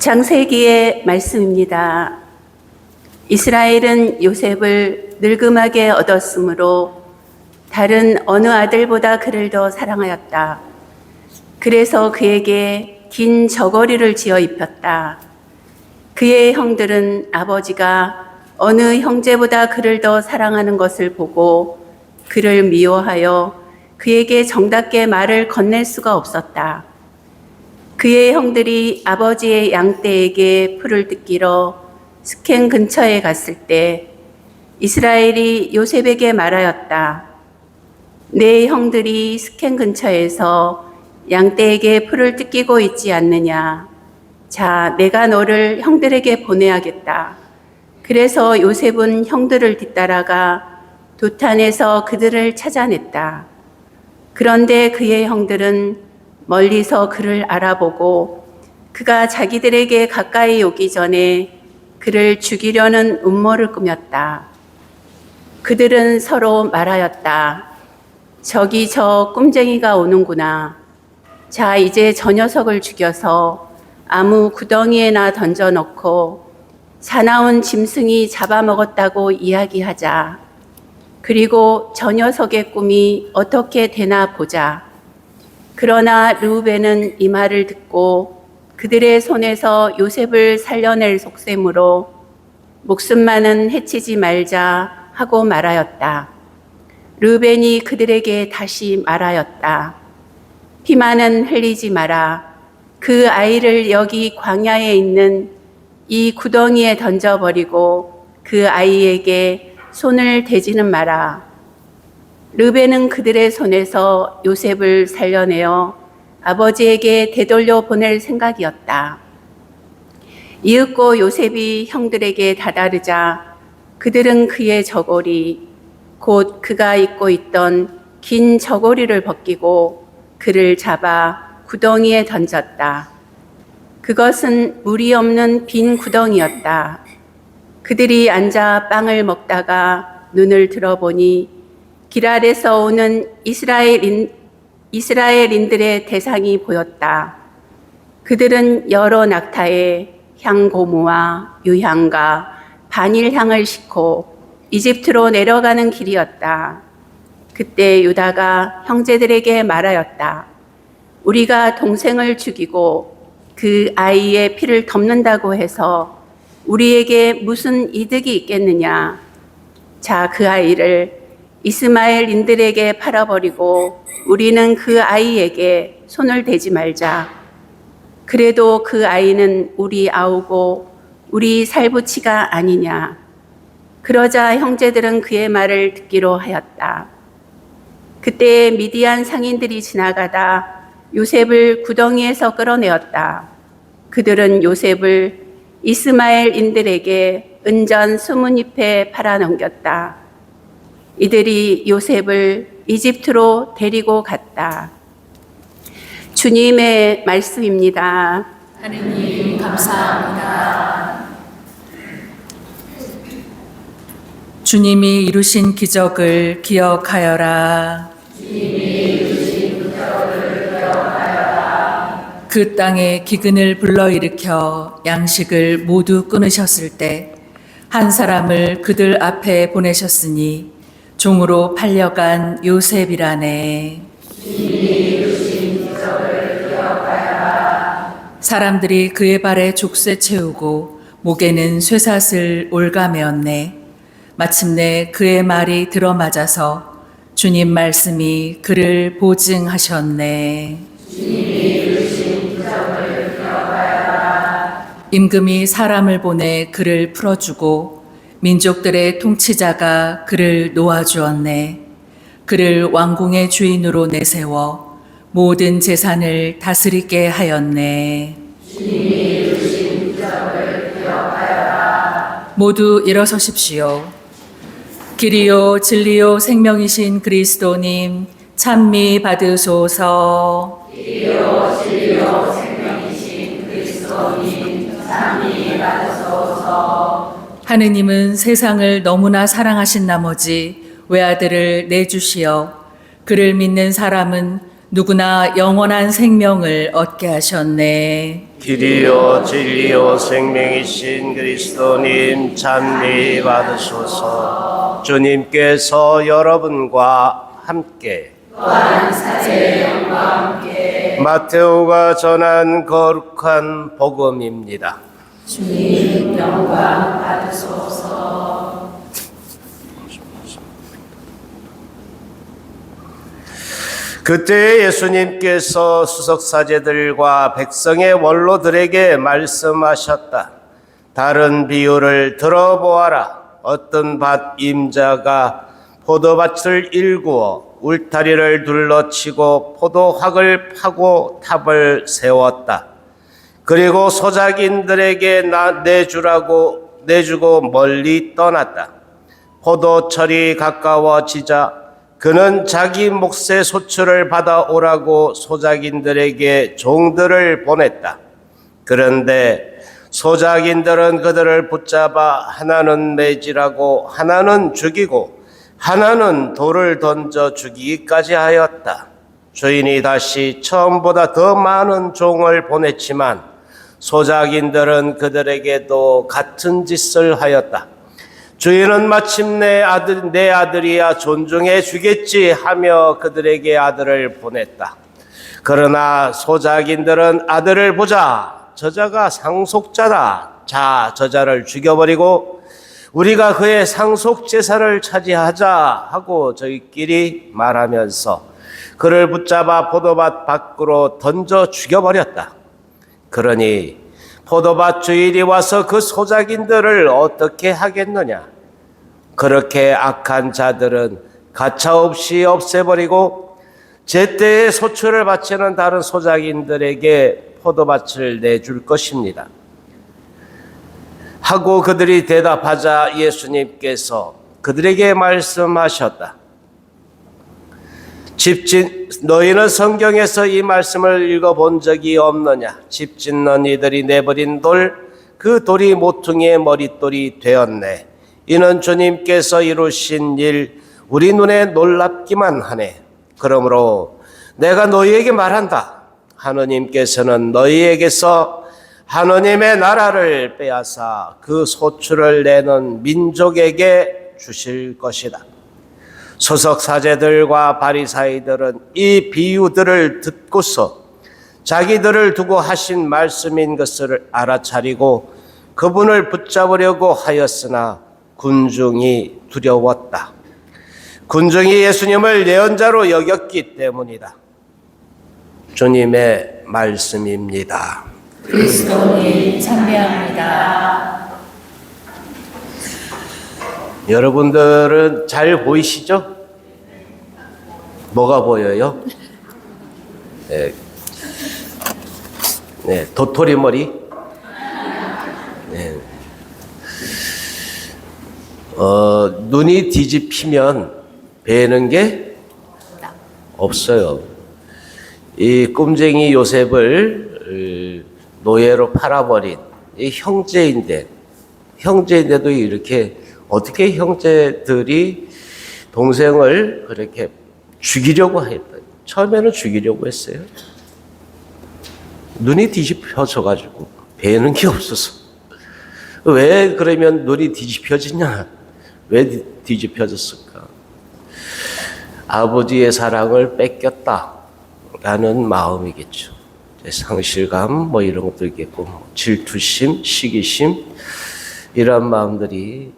장세기의 말씀입니다. 이스라엘은 요셉을 늙음하게 얻었으므로 다른 어느 아들보다 그를 더 사랑하였다. 그래서 그에게 긴 저고리를 지어 입혔다. 그의 형들은 아버지가 어느 형제보다 그를 더 사랑하는 것을 보고 그를 미워하여 그에게 정답게 말을 건넬 수가 없었다. 그의 형들이 아버지의 양떼에게 풀을 뜯기러 스켄 근처에 갔을 때 이스라엘이 요셉에게 말하였다. 내 형들이 스켄 근처에서 양떼에게 풀을 뜯기고 있지 않느냐. 자, 내가 너를 형들에게 보내야겠다. 그래서 요셉은 형들을 뒤따라가 도탄에서 그들을 찾아냈다. 그런데 그의 형들은 멀리서 그를 알아보고 그가 자기들에게 가까이 오기 전에 그를 죽이려는 음모를 꾸몄다. 그들은 서로 말하였다. 저기 저 꼼쟁이가 오는구나. 자, 이제 저 녀석을 죽여서 아무 구덩이에나 던져놓고 사나운 짐승이 잡아먹었다고 이야기하자. 그리고 저 녀석의 꿈이 어떻게 되나 보자. 그러나 르우벤은 이 말을 듣고 그들의 손에서 요셉을 살려낼 속셈으로 목숨만은 해치지 말자 하고 말하였다. 르우벤이 그들에게 다시 말하였다. 피만은 흘리지 마라. 그 아이를 여기 광야에 있는 이 구덩이에 던져버리고 그 아이에게 손을 대지는 마라. 르베는 그들의 손에서 요셉을 살려내어 아버지에게 되돌려 보낼 생각이었다. 이윽고 요셉이 형들에게 다다르자 그들은 그의 저고리, 곧 그가 입고 있던 긴 저고리를 벗기고 그를 잡아 구덩이에 던졌다. 그것은 물이 없는 빈 구덩이였다. 그들이 앉아 빵을 먹다가 눈을 들어보니 길 아래서 오는 이스라엘인, 이스라엘인들의 대상이 보였다. 그들은 여러 낙타에 향고무와 유향과 반일향을 싣고 이집트로 내려가는 길이었다. 그때 유다가 형제들에게 말하였다. 우리가 동생을 죽이고 그 아이의 피를 덮는다고 해서 우리에게 무슨 이득이 있겠느냐? 자, 그 아이를 이스마엘인들에게 팔아버리고 우리는 그 아이에게 손을 대지 말자. 그래도 그 아이는 우리 아우고 우리 살부치가 아니냐. 그러자 형제들은 그의 말을 듣기로 하였다. 그때 미디안 상인들이 지나가다 요셉을 구덩이에서 끌어내었다. 그들은 요셉을 이스마엘인들에게 은전 스무 잎에 팔아넘겼다. 이들이 요셉을 이집트로 데리고 갔다. 주님의 말씀입니다. 하느님 감사합니다. 주님이 이루신 기적을 기억하여라. 그 땅에 기근을 불러일으켜 양식을 모두 끊으셨을 때 한 사람을 그들 앞에 보내셨으니 종으로 팔려간 요셉이라네. 사람들이 그의 발에 족쇄 채우고 목에는 쇠사슬 올가매었네. 마침내 그의 말이 들어맞아서 주님 말씀이 그를 보증하셨네. 임금이 사람을 보내 그를 풀어주고 민족들의 통치자가 그를 놓아주었네. 그를 왕궁의 주인으로 내세워 모든 재산을 다스리게 하였네. 모두 일어서십시오. 길이요 진리요 생명이신 그리스도님 찬미 받으소서. 하느님은 세상을 너무나 사랑하신 나머지 외아들을 내주시어 그를 믿는 사람은 누구나 영원한 생명을 얻게 하셨네. 길이요 진리요 생명이신 그리스도님 찬미 받으소서 주님께서 여러분과 함께 마테오가 전한 거룩한 복음입니다. 그때 예수님께서 수석사제들과 백성의 원로들에게 말씀하셨다. 다른 비유를 들어보아라. 어떤 밭 임자가 포도밭을 일구어 울타리를 둘러치고 포도학을 파고 탑을 세웠다. 그리고 소작인들에게 나 내주라고 내주고 멀리 떠났다. 포도철이 가까워지자 그는 자기 몫의 소출을 받아오라고 소작인들에게 종들을 보냈다. 그런데 소작인들은 그들을 붙잡아 하나는 매질하고 하나는 죽이고 하나는 돌을 던져 죽이기까지 하였다. 주인이 다시 처음보다 더 많은 종을 보냈지만 소작인들은 그들에게도 같은 짓을 하였다. 주인은 마침내 아들, 내 아들이야 존중해 주겠지 하며 그들에게 아들을 보냈다. 그러나 소작인들은 아들을 보자. 저자가 상속자다. 자, 저자를 죽여버리고 우리가 그의 상속 재산을 차지하자 하고 저희끼리 말하면서 그를 붙잡아 포도밭 밖으로 던져 죽여버렸다. 그러니 포도밭 주인이 와서 그 소작인들을 어떻게 하겠느냐? 그렇게 악한 자들은 가차없이 없애버리고 제때에 소출을 바치는 다른 소작인들에게 포도밭을 내줄 것입니다. 하고 그들이 대답하자 예수님께서 그들에게 말씀하셨다. 집진 너희는 성경에서 이 말씀을 읽어 본 적이 없느냐? 집 짓는 이들이 내버린 돌 그 돌이 모퉁이의 머릿돌이 되었네. 이는 주님께서 이루신 일 우리 눈에 놀랍기만 하네. 그러므로 내가 너희에게 말한다. 하느님께서는 너희에게서 하느님의 나라를 빼앗아 그 소출을 내는 민족에게 주실 것이다. 소석 사제들과 바리사이들은 이 비유들을 듣고서 자기들을 두고 하신 말씀인 것을 알아차리고 그분을 붙잡으려고 하였으나 군중이 두려웠다. 군중이 예수님을 예언자로 여겼기 때문이다. 주님의 말씀입니다. 그리스도님 참배합니다. 여러분들은 잘 보이시죠? 뭐가 보여요? 네, 네 도토리 머리. 네. 어, 눈이 뒤집히면 배는 게 없어요. 이 꿈쟁이 요셉을 어, 노예로 팔아버린 이 형제인데 형제인데도 이렇게 어떻게 형제들이 동생을 그렇게 죽이려고 했다. 처음에는 죽이려고 했어요. 눈이 뒤집혀져 가지고 배는 게 없어서. 왜 그러면 눈이 뒤집혀지냐? 왜 뒤집혀졌을까? 아버지의 사랑을 뺏겼다라는 마음이겠죠. 상실감 뭐 이런 것도 있겠고 뭐 질투심, 시기심 이런 마음들이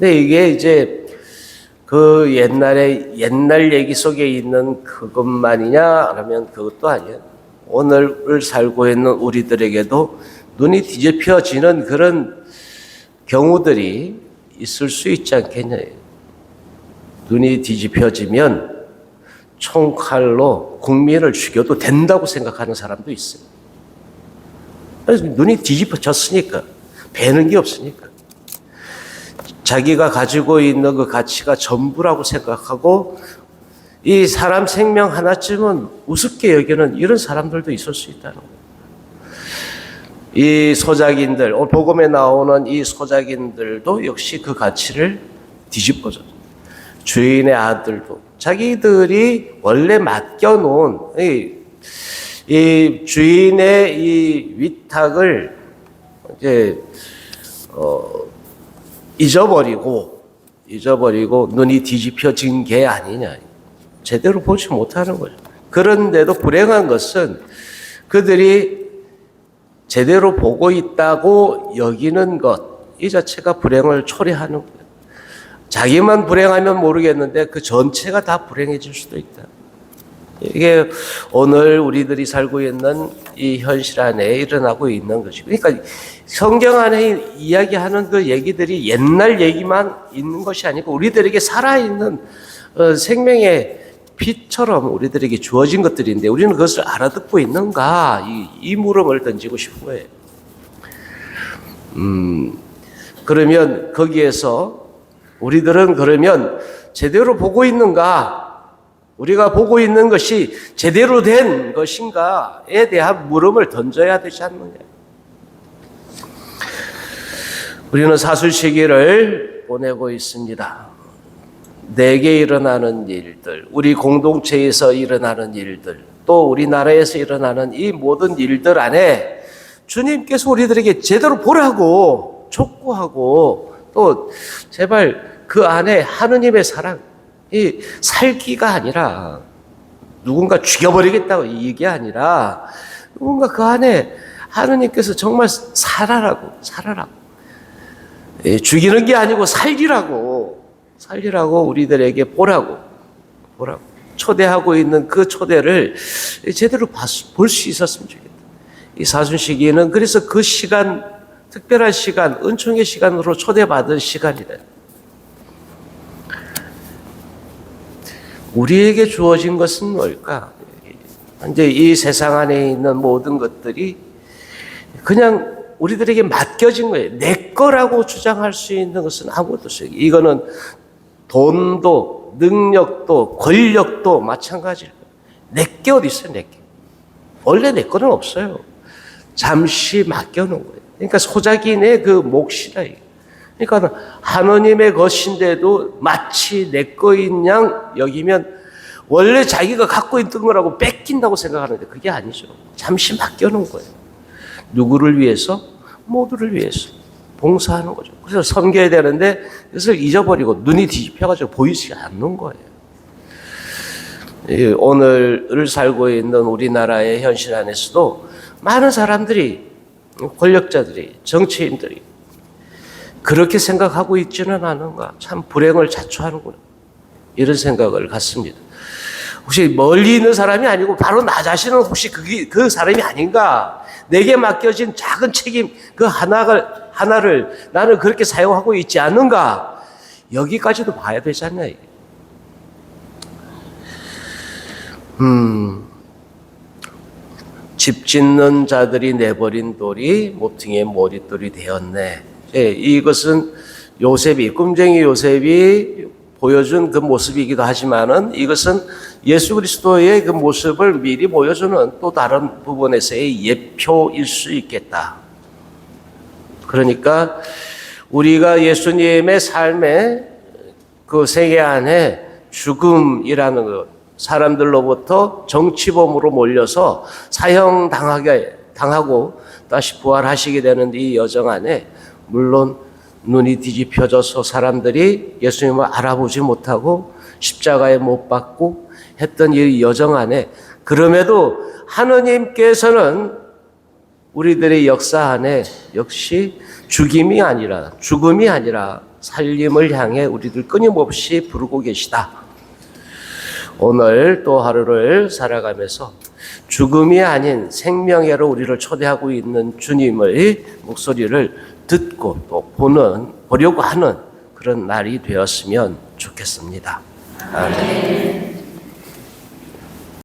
근데 이게 이제 그 옛날에 옛날 얘기 속에 있는 그것만이냐 그러면 그것도 아니에요. 오늘을 살고 있는 우리들에게도 눈이 뒤집혀지는 그런 경우들이 있을 수 있지 않겠냐. 눈이 뒤집혀지면 총칼로 국민을 죽여도 된다고 생각하는 사람도 있어요. 눈이 뒤집어졌으니까 배는 게 없으니까 자기가 가지고 있는 그 가치가 전부라고 생각하고 이 사람 생명 하나쯤은 우습게 여기는 이런 사람들도 있을 수 있다는 거예요. 이 소작인들, 오늘 복음에 나오는 이 소작인들도 역시 그 가치를 뒤집어줘. 주인의 아들도 자기들이 원래 맡겨놓은 이, 이 주인의 이 위탁을 이제 어, 잊어버리고 잊어버리고 눈이 뒤집혀진 게 아니냐 제대로 보지 못하는 거죠. 그런데도 불행한 것은 그들이 제대로 보고 있다고 여기는 것 이 자체가 불행을 초래하는 거예요. 자기만 불행하면 모르겠는데 그 전체가 다 불행해질 수도 있다. 이게 오늘 우리들이 살고 있는 이 현실 안에 일어나고 있는 것이고, 그러니까 성경 안에 이야기하는 그 얘기들이 옛날 얘기만 있는 것이 아니고 우리들에게 살아있는 어, 생명의 빛처럼 우리들에게 주어진 것들인데 우리는 그것을 알아듣고 있는가 이, 이 물음을 던지고 싶은 거예요. 음, 그러면 거기에서 우리들은 그러면 제대로 보고 있는가? 우리가 보고 있는 것이 제대로 된 것인가에 대한 물음을 던져야 되지 않느냐. 우리는 사술 시기를 보내고 있습니다. 내게 일어나는 일들, 우리 공동체에서 일어나는 일들, 또 우리나라에서 일어나는 이 모든 일들 안에 주님께서 우리들에게 제대로 보라고 촉구하고 또 제발 그 안에 하느님의 사랑, 이 살기가 아니라 누군가 죽여버리겠다고 이게 아니라 누군가 그 안에 하느님께서 정말 살아라고 살아라고 예, 죽이는 게 아니고 살리라고 살리라고 우리들에게 보라고 보라고 초대하고 있는 그 초대를 제대로 볼 수 있었으면 좋겠다. 이 사순 시기에는 그래서 그 시간 특별한 시간 은총의 시간으로 초대받은 시간이래. 우리에게 주어진 것은 뭘까? 이제 이 세상 안에 있는 모든 것들이 그냥 우리들에게 맡겨진 거예요. 내 거라고 주장할 수 있는 것은 아무것도 없어요. 이거는 돈도, 능력도, 권력도 마찬가지예요. 내게 어디 있어요, 내 게. 원래 내 거는 없어요. 잠시 맡겨놓은 거예요. 그러니까 소작인의 그 몫이다. 이게. 그러니까 하느님의 것인데도 마치 내 거인 양 여기면 원래 자기가 갖고 있던 거라고 뺏긴다고 생각하는데 그게 아니죠. 잠시 맡겨놓은 거예요. 누구를 위해서? 모두를 위해서. 봉사하는 거죠. 그래서 섬겨야 되는데 그것을 잊어버리고 눈이 뒤집혀가지고 보이지 않는 거예요. 이 오늘을 살고 있는 우리나라의 현실 안에서도 많은 사람들이 권력자들이 정치인들이 그렇게 생각하고 있지는 않은가 참 불행을 자초하는구나 이런 생각을 갖습니다. 혹시 멀리 있는 사람이 아니고 바로 나 자신은 혹시 그게 그 사람이 아닌가? 내게 맡겨진 작은 책임 그 하나를 하나를 나는 그렇게 사용하고 있지 않는가? 여기까지도 봐야 되지 이게. 음. 집 짓는 자들이 내버린 돌이 모퉁이의 머릿돌이 되었네. 예, 이것은 요셉이 꿈쟁이 요셉이 보여준 그 모습이기도 하지만은 이것은 예수 그리스도의 그 모습을 미리 보여주는 또 다른 부분에서의 예표일 수 있겠다. 그러니까 우리가 예수님의 삶의 그 세계 안에 죽음이라는 것, 사람들로부터 정치범으로 몰려서 사형 당하게 당하고 다시 부활하시게 되는 이 여정 안에 물론 눈이 뒤집혀져서 사람들이 예수님을 알아보지 못하고 십자가에 못 박고 했던 이 여정 안에 그럼에도 하느님께서는 우리들의 역사 안에 역시 죽임이 아니라 죽음이 아니라 살림을 향해 우리들 끊임없이 부르고 계시다. 오늘 또 하루를 살아가면서 죽음이 아닌 생명애로 우리를 초대하고 있는 주님의 목소리를 듣고 또 보는 보려고 하는 그런 날이 되었으면 좋겠습니다. 아멘.